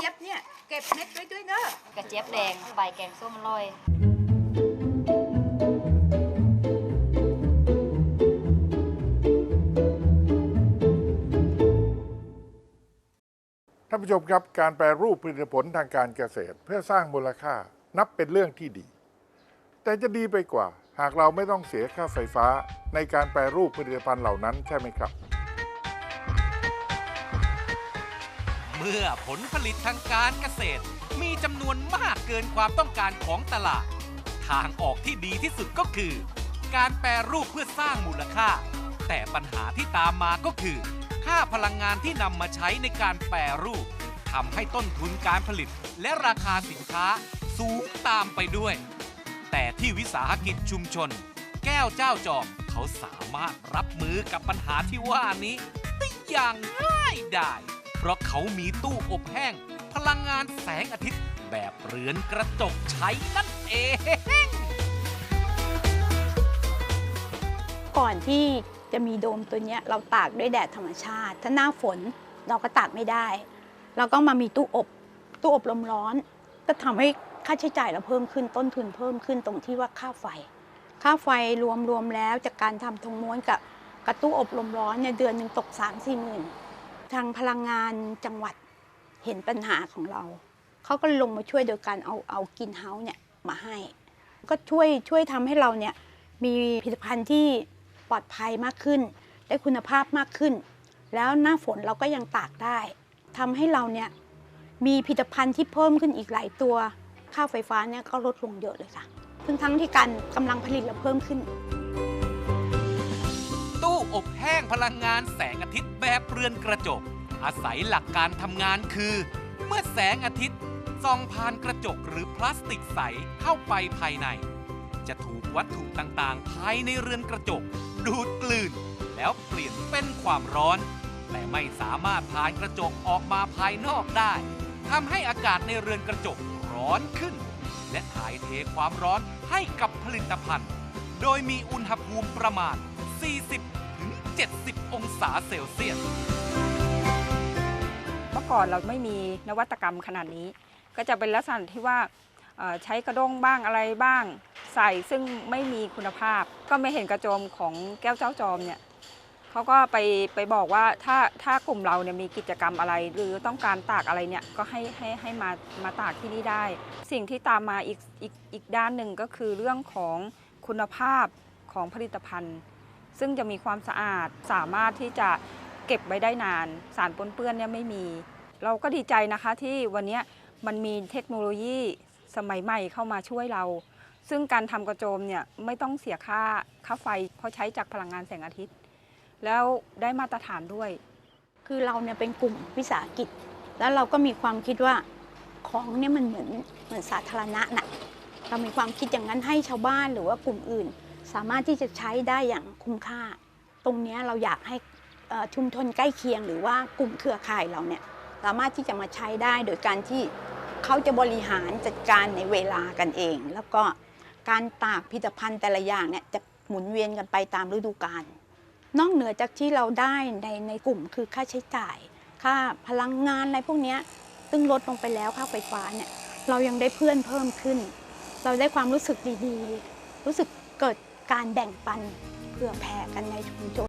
จี๊บเนี่ยเก็บเม็ดไว้ด้วยเนอะกระเจี๊ยบแดงใบแกงส้มอร่อย ท่านผู้ชมครับการแปรรูปผลิตผลทางการเกษตร เพื่อสร้างมูลค่านับเป็นเรื่องที่ดี แต่จะดีไปกว่า หากเราไม่ต้องเสียค่าไฟฟ้าในการแปรรูปผลิตภัณฑ์เหล่านั้นใช่ไหมครับ เมื่อผลผลิตทางการเกษตร มีจำนวนมากเกินความต้องการของตลาด ทางออกที่ดีที่สุดก็คือ การแปรรูปเพื่อสร้างมูลค่า แต่ปัญหาที่ตามมาก็คือ ค่าพลังงานที่นำมาใช้ในการแปรรูปทำให้ต้นทุนการผลิต และราคาสินค้าสูงตามไปด้วย แต่ที่วิสาหกิจชุมชน แก้วเจ้าจอมเขาสามารถรับมือกับปัญหาที่ว่านี้ได้อย่างง่ายดาย เขามีตู้อบแห้ง พลังงานแสงอาทิตย์ แบบเรือนกระจกใช้นั่นเอง ก่อนที่จะมีโดมตัวเนี้ยเราตากด้วยแดดธรรมชาติ ถ้าหน้าฝนเราก็ตากไม่ได้ เราก็มามีตู้อบ ตู้อบลมร้อน ก็ทำให้ค่าใช้จ่ายเราเพิ่มขึ้นต้นทุนเพิ่มขึ้นตรงที่ว่าค่าไฟ ค่าไฟรวมรวมแล้วจากการทำทงม้วนกับกับตู้อบลมร้อนเนี่ยเดือนหนึ่งตก3ามสี่หมื่น ทางพลังงานจังหวัดเห็นปัญหาของเรา เขาก็ลงมาช่วยโดยการเอาเอากินเฮาส์เนี่ยมาให้ ก็ช่วยช่วยทำให้เราเนี่ยมีผลิตภัณฑ์ที่ปลอดภัยมากขึ้น ได้คุณภาพมากขึ้น แล้วหน้าฝนเราก็ยังตากได้ทำให้เราเนี่ยมีผลิตภัณฑ์ที่เพิ่มขึ้นอีกหลายตัว ค่าไฟฟ้าเนี่ยก็ลดลงเยอะเลยค่ะ ทั้งทั้งที่การกำลังผลิตเราเพิ่มขึ้น พลังงานแสงอาทิตย์แบบเรือนกระจก อาศัยหลักการทำงานคือ เมื่อแสงอาทิตย์ส่องผ่านกระจกหรือพลาสติกใสเข้าไปภายใน จะถูกวัตถุต่างๆ ภายในเรือนกระจก ดูดกลืน แล้วเปลี่ยนเป็นความร้อน แต่ไม่สามารถผ่านกระจกออกมาภายนอกได้ทำให้อากาศในเรือนกระจกร้อนขึ้น และถ่ายเทความร้อนให้กับผลิตภัณฑ์ โดยมีอุณหภูมิประมาณ 40 70 องศาเซลเซียส เมื่อก่อนเราไม่มีนวัตกรรมขนาดนี้ ก็จะเป็นลักษณะที่ว่าเอ่อใช้กระด้งบ้างอะไรบ้าง ใส่ซึ่งไม่มีคุณภาพ ก็ไม่เห็นกระโจมของแก้วเจ้าจอมเนี่ยเขาก็ไปไปบอกว่าถ้าถ้ากลุ่มเราเนี่ยมีกิจกรรมอะไร หรือต้องการตากอะไรเนี่ยก็ให้ให้ให้มามาตากที่นี่ได้ สิ่งที่ตามมาอีกอีกอีกด้านหนึ่งก็คือเรื่องของคุณภาพของผลิตภัณฑ์ ซึ่งจะมีความสะอาดสามารถที่จะเก็บไว้ได้นาน สารปนเปื้อนเนี่ยไม่มี เราก็ดีใจนะคะที่วันนี้มันมีเทคโนโลยีสมัยใหม่เข้ามาช่วยเรา ซึ่งการทำกระโจมเนี่ยไม่ต้องเสียค่าค่าไฟ เพราะใช้จากพลังงานแสงอาทิตย์ แล้วได้มาตรฐานด้วย คือเราเนี่ยเป็นกลุ่มวิสาหกิจ แล้วเราก็มีความคิดว่าของเนี่ยมันเหมือนเหมือนสาธารณะน่ะเรามีความคิดอย่างนั้นให้ชาวบ้านหรือว่ากลุ่มอื่น สามารถที่จะใช้ได้อย่างคุ้มค่า ตรงนี้เราอยากให้เอ่อชุมชนใกล้เคียง หรือว่ากลุ่มเครือข่ายเราเนี่ยสามารถที่จะมาใช้ได้โดยการที่เขาจะบริหารจัดการในเวลากันเอง แล้วก็การตากผลิตภัณฑ์แต่ละอย่างเนี่ยจะหมุนเวียนกันไปตามฤดูกาลนอกเหนือจากที่เราได้ในในกลุ่มคือค่าใช้จ่าย ค่าพลังงานอะไรพวกนี้ซึ่งลดลงไปแล้วค่าไฟฟ้าเนี่ยเรายังได้เพื่อนเพิ่มขึ้น เราได้ความรู้สึกดีๆ รู้สึกเกิด การแบ่งปันเพื่อแผ่กันในชุมชน